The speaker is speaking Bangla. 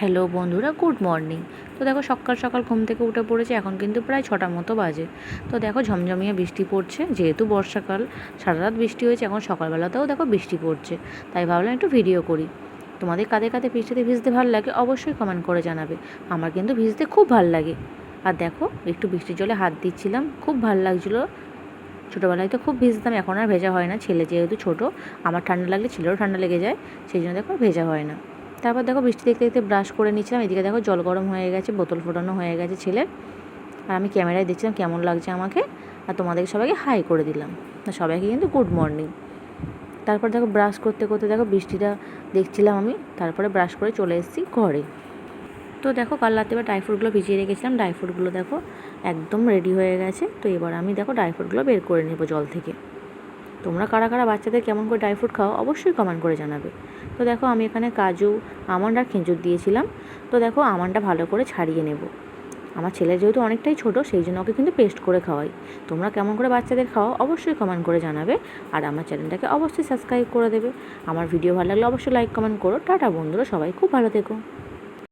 হ্যালো বন্ধুরা, গুড মর্নিং। তো দেখো সকাল সকাল ঘুম থেকে উঠে পড়েছে, এখন কিন্তু প্রায় ছটার মতো বাজে। তো দেখো ঝমঝমিয়ে বৃষ্টি পড়ছে, যেহেতু বর্ষাকাল, সারা রাত বৃষ্টি হয়েছে, এখন সকালবেলাতেও দেখো বৃষ্টি পড়ছে। তাই ভাবলাম একটু ভিডিও করি। তোমাদের কাঁধে কাঁধে বৃষ্টিতে ভিজতে ভালো লাগে? অবশ্যই কমেন্ট করে জানাবে। আমার কিন্তু ভিজতে খুব ভালো লাগে। আর দেখো, একটু বৃষ্টির জলে হাত দিচ্ছিলাম, খুব ভালো লাগছিল। ছোটোবেলায় তো খুব ভিজতাম, এখন আর ভেজা হয় না। ছেলে যেহেতু ছোটো, আমার ঠান্ডা লাগলে ছেলেরও ঠান্ডা লেগে যায়, সেই জন্য দেখো ভেজা হয় না। তারপর দেখো বৃষ্টি দেখতে দেখতে ব্রাশ করে নিচ্ছিলাম, এদিকে দেখো জল গরম হয়ে গেছে, বোতল ফোটানো হয়ে গেছে ছেলের। আর আমি ক্যামেরায় দেখছিলাম কেমন লাগছে আমাকে, আর তোমাদের সবাইকে হাই করে দিলাম। সবাইকে কিন্তু গুড মর্নিং তারপর দেখো ব্রাশ করতে করতে দেখো বৃষ্টিটা দেখছিলাম আমি, তারপরে ব্রাশ করে চলে এসেছি ঘরে। তো দেখো কাল রাতে এবার ড্রাই ফ্রুটগুলো ভিজিয়ে রেখেছিলাম ড্রাইফ্রুটগুলো দেখো একদম রেডি হয়ে গেছে। তো এবার আমি দেখো ড্রাই ফ্রুটগুলো বের করে নেব জল থেকে। তোমরা কারা কারা বাচ্চাদের কেমন করে ড্রাই ফ্রুট খাও অবশ্যই কমেন্ট করে জানাবে। তো দেখো আমি এখানে কাজু, আমন্ড আর খেঁজুর দিয়েছিলাম। তো দেখো আমন্ডটা ভালো করে ছাড়িয়ে নেব। আমার ছেলে যেহেতু অনেকটাই ছোটো, সেই জন্য ওকে কিন্তু পেস্ট করে খাওয়াই। তোমরা কেমন করে বাচ্চাদের খাওয়াও অবশ্যই কমেন্ট করে জানাবে। আর আমার চ্যানেলটাকে অবশ্যই সাবস্ক্রাইব করে দেবে। আমার ভিডিও ভালো লাগলে অবশ্যই লাইক কমেন্ট করো। টাটা বন্ধুরা, সবাই খুব ভালো থেকো।